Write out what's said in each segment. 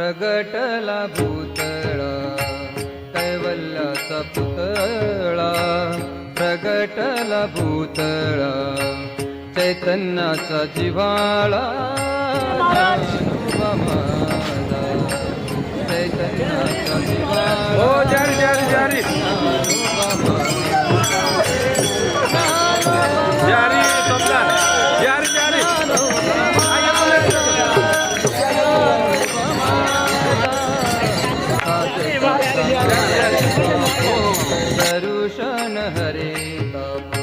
प्रगटला भूतळा कैवल्याचा पुतळा. प्रगटला भूतळा चैतन्याचा जिवाळा दरुशन हरे बाप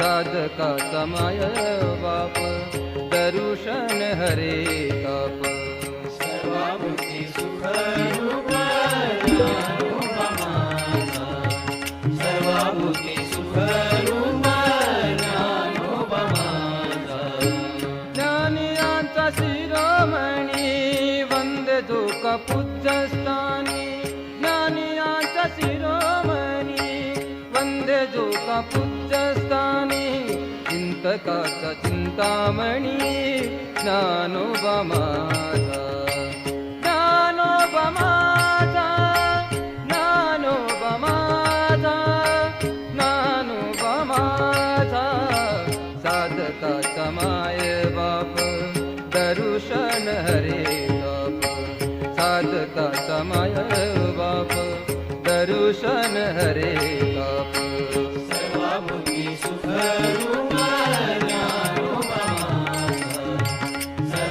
साधका समाय बाप दरुशन हरे बाप. ज्ञानियांचा शिरोमणी वंदे जो पूज्यस्थानी वंदे जो पूज्यस्थानी चिंतकाचा चिंतामणी ज्ञानोबा माझा ज्ञानोबा माझा ज्ञानोबा माझा साधकाचा माय बाप दरुशन हरे। बाप साधकाचा माय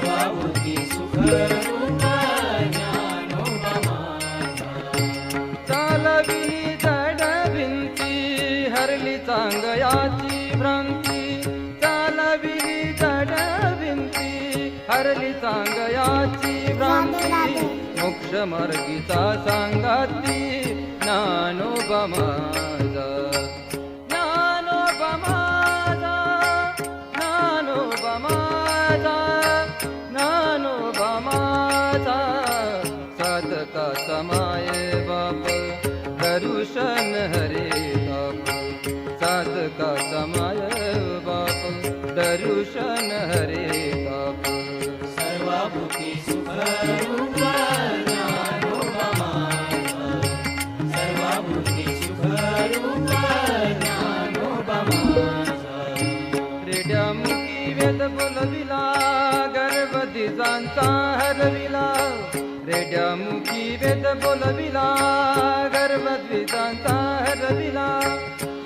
बाप दरुशन हरे बाप चालवी जड भिंती हरली चांगयाची भ्रांती. चालवी जड भिंती हरली चांगयाची भ्रांती. मोक्ष मार्गीचा सांगाती. ज्ञानोबा माझा ज्ञानोबा माझा ज्ञानोबा माझा साधका समाय बाप दरुशन हरे बाप। साधका समाय बाप मुखी वेद बोलविला गर्भदिजांचा हरविला. रेड्यामुखी वेद बोलविला गर्भद्विजांचा हरविला.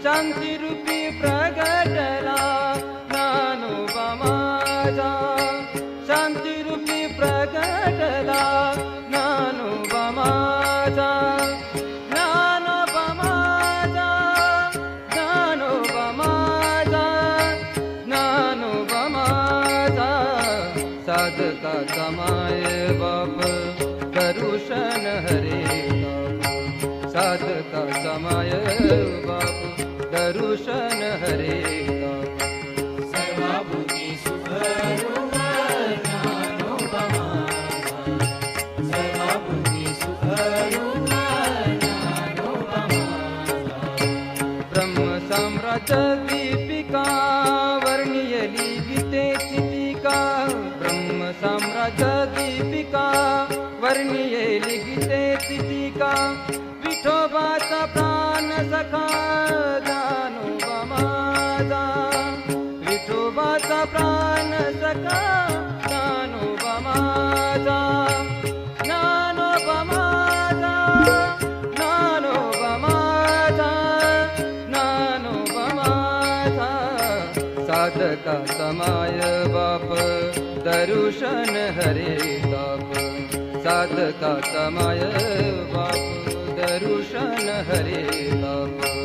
शांती रूपी प्रगटला ज्ञानोबा माझा. साधकाचा माय बाप? दरुशन हरे बाप साधकाचा माय बाप? दरुशन हरे ब्रह्म साम्राज्य गीतेची विठोबाचा प्राण सखा जानोबा माझा. विठोबाचा प्राण सखा जानोबा माझा. ज्ञानोबा माझा ज्ञानोबा माझा ज्ञानोबा माझा. साधका समाय बाप दरुशन हरे ताप साधका समाय बाप दरुशन हरे बाप.